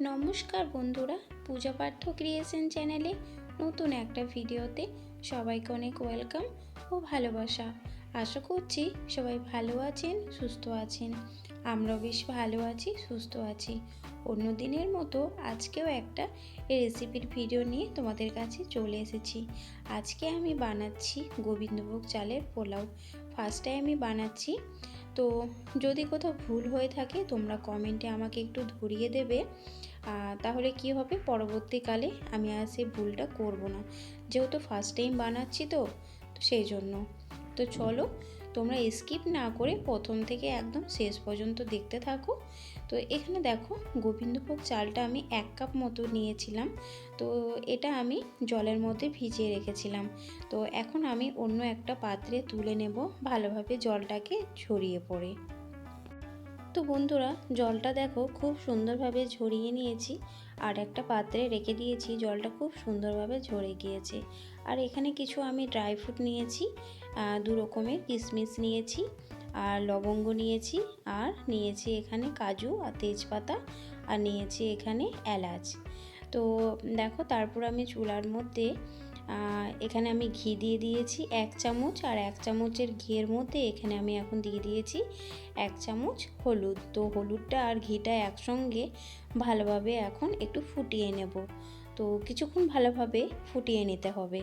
নমস্কার বন্ধুরা, পূজা পার্থ ক্রিয়েশন চ্যানেলে নতুন একটা ভিডিওতে সবাইকে অনেক ওয়েলকাম ও ভালোবাসা। আশা করছি সবাই ভালো আছেন, সুস্থ আছেন। আমরাও বেশ ভালো আছি, সুস্থ আছি। অন্য দিনের মতো আজকেও একটা রেসিপির ভিডিও নিয়ে তোমাদের কাছে চলে এসেছি। আজকে আমি বানাচ্ছি গোবিন্দভোগ চালের পোলাও। ফার্স্টে আমি বানাচ্ছি তো যদি কোথাও ভুল হয়ে থাকে, তোমরা কমেন্টে আমাকে একটু ধরিয়ে দেবে। তাহলে কি হবে? পরবর্তীকালে আমি আর সেই ভুলটা করব না। যেহেতু ফার্স্ট টাইম বানাচ্ছি তো সেই জন্য। তো চলো তোমরা স্কিপ না করে প্রথম থেকে একদম শেষ পর্যন্ত দেখতে থাকো। তো এখানে দেখো গোবিন্দভোগ চালটা আমি এক কাপ মতো নিয়েছিলাম। তো এটা আমি জলের মধ্যে ভিজিয়ে রেখেছিলাম। তো এখন আমি অন্য একটা পাত্রে তুলে নেব ভালোভাবে জলটাকে ছড়িয়ে পড়ে। তো বন্ধুরা, জলটা দেখো খুব সুন্দরভাবে ঝরিয়ে নিয়েছি। আর একটা পাত্রে রেখে দিয়েছি, জলটা খুব সুন্দরভাবে ঝরে গিয়েছে। আর এখানে কিছু আমি ড্রাই ফ্রুট নিয়েছি দু রকমের কিশমিশ নিয়েছি, আর লবঙ্গ নিয়েছি, আর নিয়েছি এখানে কাজু আর তেজপাতা, আর নিয়েছি এখানে এলাচ। তো দেখো, তারপর আমি চুলার মধ্যে এখানে আমি ঘি দিয়ে দিয়েছি এক চামচ আর এক চামচের ঘিয়ের মধ্যে এখানে আমি এখন দিয়ে দিয়েছি এক চামচ হলুদ। তো হলুদটা আর ঘিটা একসঙ্গে ভালোভাবে এখন একটু ফুটিয়ে নেব। তো কিছুক্ষণ ভালোভাবে ফুটিয়ে নিতে হবে।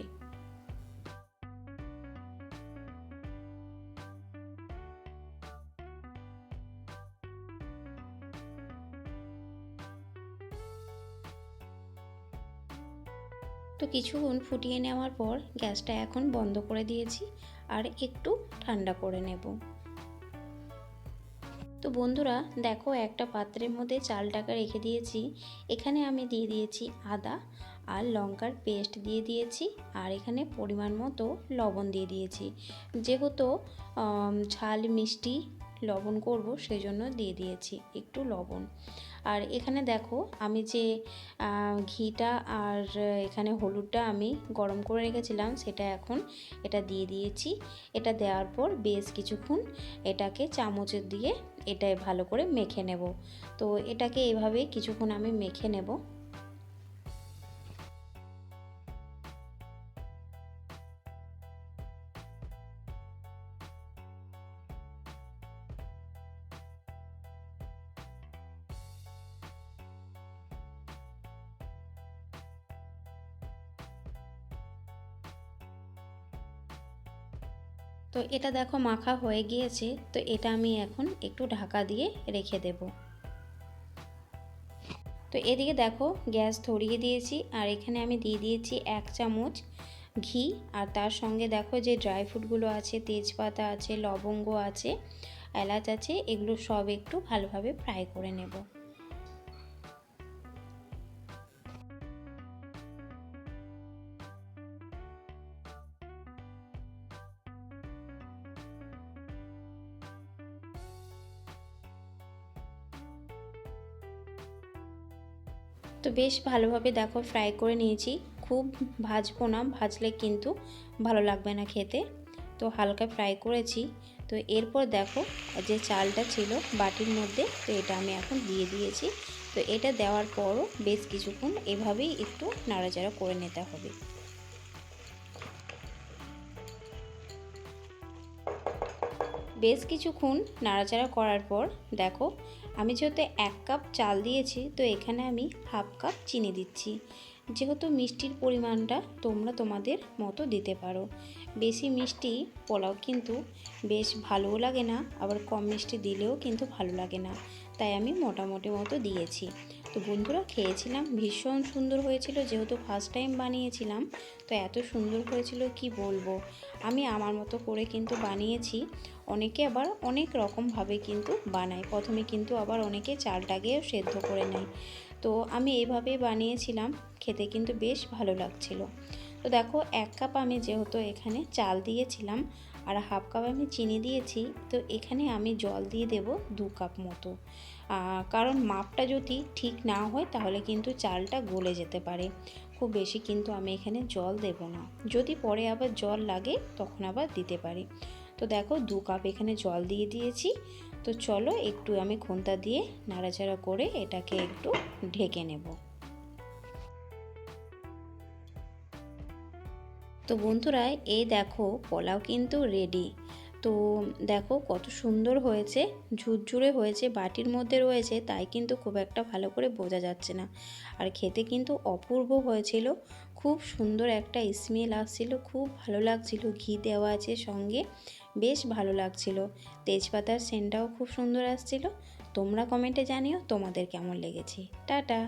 তো কিছুক্ষণ ফুটিয়ে নেওয়ার পর গ্যাসটা এখন বন্ধ করে দিয়েছি আর একটু ঠান্ডা করে নেব। তো বন্ধুরা, দেখো একটা পাত্রের মধ্যে চালটাকা রেখে দিয়েছি। এখানে আমি দিয়ে দিয়েছি আদা আর লঙ্কার পেস্ট দিয়ে দিয়েছি আর এখানে পরিমাণ মতো লবণ দিয়ে দিয়েছি। যেহেতু ঝাল মিষ্টি লবণ করব সেই জন্য দিয়ে দিয়েছি একটু লবণ। আর এখানে দেখো, আমি যে ঘিটা আর এখানে হলুদটা আমি গরম করে রেখেছিলাম, সেটা এখন এটা দিয়ে দিয়েছি। এটা দেওয়ার পর বেশ কিছুক্ষণ এটাকে চামচের দিয়ে এটাই ভালো করে মেখে নেব। তো এটাকে এভাবে কিছুক্ষণ আমি মেখে নেব। তো এটা দেখো মাখা হয়ে গিয়েছে, তো এটা আমি এখন একটু ঢাকা দিয়ে রেখে দেব। তো এদিকে দেখো গ্যাস ধরিয়ে দিয়েছি, আর এখানে আমি দিয়ে দিয়েছি এক চামচ ঘি, আর তার সঙ্গে দেখো যে ড্রাই ফ্রুটগুলো আছে, তেজপাতা আছে, লবঙ্গ আছে, এলাচ আছে, এগুলো সব একটু ভালোভাবে ফ্রাই করে নেব। তো বেশ ভালোভাবে দেখো ফ্রাই করে নিয়েছি। খুব ভাজবো না, ভাজলে কিন্তু ভালো লাগবে না খেতে। তো হালকা ফ্রাই করেছি। তো এরপর দেখো যে চালটা ছিল বাটির মধ্যে, তো এটা আমি এখন দিয়ে দিয়েছি। তো এটা দেওয়ার পরও বেশ কিছুক্ষণ এভাবেই একটু নাড়াচাড়া করে নিতে হবে। বেশ কিছুক্ষণ নাড়াচাড়া করার পর দেখো আমি যেহেতু এক কাপ চাল দিয়েছি, তো এখানে আমি হাফ কাপ চিনি দিচ্ছি। যেহেতু মিষ্টির পরিমাণটা তোমরা তোমাদের মতো দিতে পারো। বেশি মিষ্টি পোলাও কিন্তু বেশ ভালোও লাগে না, আবার কম মিষ্টি দিলেও কিন্তু ভালো লাগে না। তাই আমি মোটামুটি মতো দিয়েছি। তো বন্ধুরা, খেয়েছিলাম, ভীষণ সুন্দর হয়েছিল, যেহেতু ফার্স্ট টাইম বানিয়েছিলাম, তো এত সুন্দর হয়েছিল, কি বলব? আমি আমার মতো করে কিন্তু বানিয়েছি। অনেকে আবার অনেক রকমভাবে কিন্তু বানায়। প্রথমে কিন্তু আবার অনেকে চালটাকেও সেদ্ধ করে নেয়। তো আমি এইভাবেই বানিয়েছিলাম। খেতে কিন্তু বেশ ভালো লাগছিল। তো দেখো, এক কাপ আমি যেহেতু এখানে চাল দিয়েছিলাম আর হাফ কাপ আমি চিনি দিয়েছি, তো এখানে আমি জল দিয়ে দেব দু কাপ মতো। কারণ মাপটা যদি ঠিক না হয়, তাহলে কিন্তু চালটা গলে যেতে পারে। খুব বেশি কিন্তু আমি এখানে জল দেব না। যদি পরে আবার জল লাগে, তখন আবার দিতে পারি। তো দেখো, দু কাপ এখানে জল দিয়ে দিয়েছি। তো চলো, একটু আমি খুন্তা দিয়ে নাড়াচাড়া করে এটাকে একটু ঢেকে নেব। তো বন্ধুরা এই দেখো পোলাও কিন্তু রেডি তো দেখো কত সুন্দর হয়েছে, ঝুরঝুরে হয়েছে, বাটির মধ্যে রয়েছে, তাই কিন্তু খুব একটা ভালো করে বোঝা যাচ্ছে না। আর খেতে কিন্তু অপূর্ব হয়েছিল, খুব সুন্দর একটা স্মেল আসছিল, খুব ভালো লাগছিল, ঘি দেওয়া আছে সঙ্গে, বেশ ভালো লাগছিল। তেজপাতার সেন্টটাও খুব সুন্দর আসছিল, তোমরা কমেন্টে জানিও তোমাদের কেমন লেগেছে। টাটা!